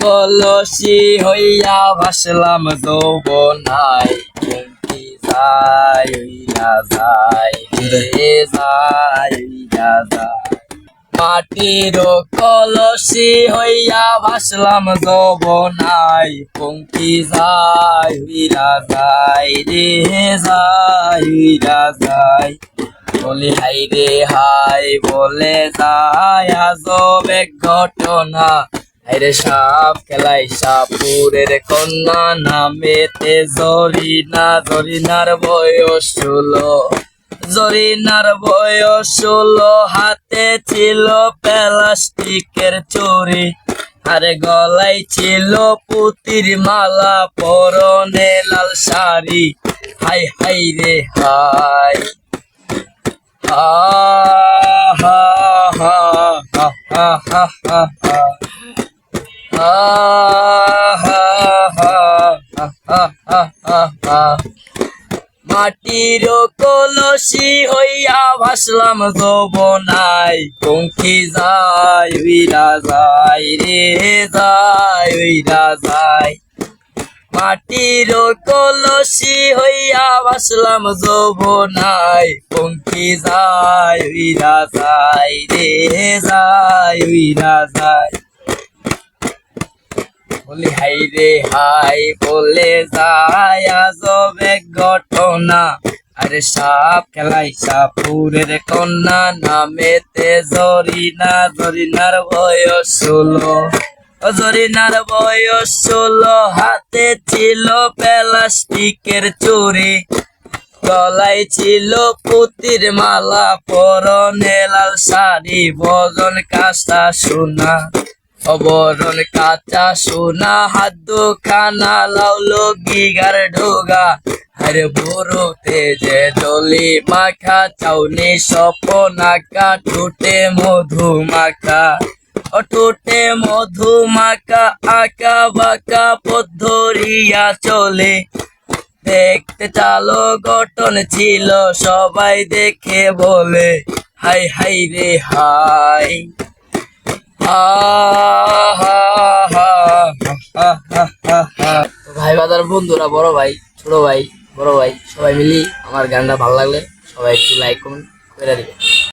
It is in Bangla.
কলসি হইয়া ভাসলাম যৌবনাই কি যাই হইয়া যাই রে যাই হইয়া যাই মাটির কলসি হইয়া ভাসলাম যৌবনাই পঙ্কি যাই হইয়া যাই রে যাই হইয়া যাই বলি হাই রে হাই বলে যায় আজব এক ঘটনা। আরে সাপ খেলাই সাপুরের কন্যা নামেতে জরিনা, জরিনার বয়স ষোলো। জরিনার বয়স ষোলো, হাতে ছিল প্লাস্টিকের চুরি আরে গলাই ছিল পুতির মালা, পরনে লাল শাড়ি। হাই হাই রে, হাই। হা হা হা হা হা হা। মাটির কলসি হইয়া ভাসলাম যৌবনাই পঙ্খি যাই উইরা যাই রে যাই উইরা যাই মাটির কলসি হইয়া ভাসলাম যৌবনাই পঙ্খি যাই উইরা যাই রে যাই উইরা যাই বলি, হাই রে, হাই বলে যায় আজব এক ঘটনা। আরে সাপ খেলাই, সাপুরের কন্যা নামেতে জরিনা, জরিনার বয়স ষোলো। জরিনার বয়স ষোলো, হাতে ছিল প্লাস্টিকের চুরি গলায় ছিল পুতির মালা, পরনে লাল শাড়ি, বজন কাঁচা সোনা। অবরণ কাঁচা সোনা হাত খানা লাউলো গিগার ঢোগা। আরে বুড়োতে যে ডলি মাখা, চাউনি সপনাকা টুটে মধু মাখা। টুটে মধু মাখা, আঁকা বাঁকা পদ্ধরিয়া চলে। দেখতে চালো গঠন ছিল, সবাই দেখে বলে হাই হাই রে হাই ভাই বাদার বন্ধুরা, বড় ভাই, ছোট ভাই, বড় ভাই, সবাই মিলি আমার গানটা ভালো লাগলে সবাই একটু লাইক কমেন্ট করে দিবে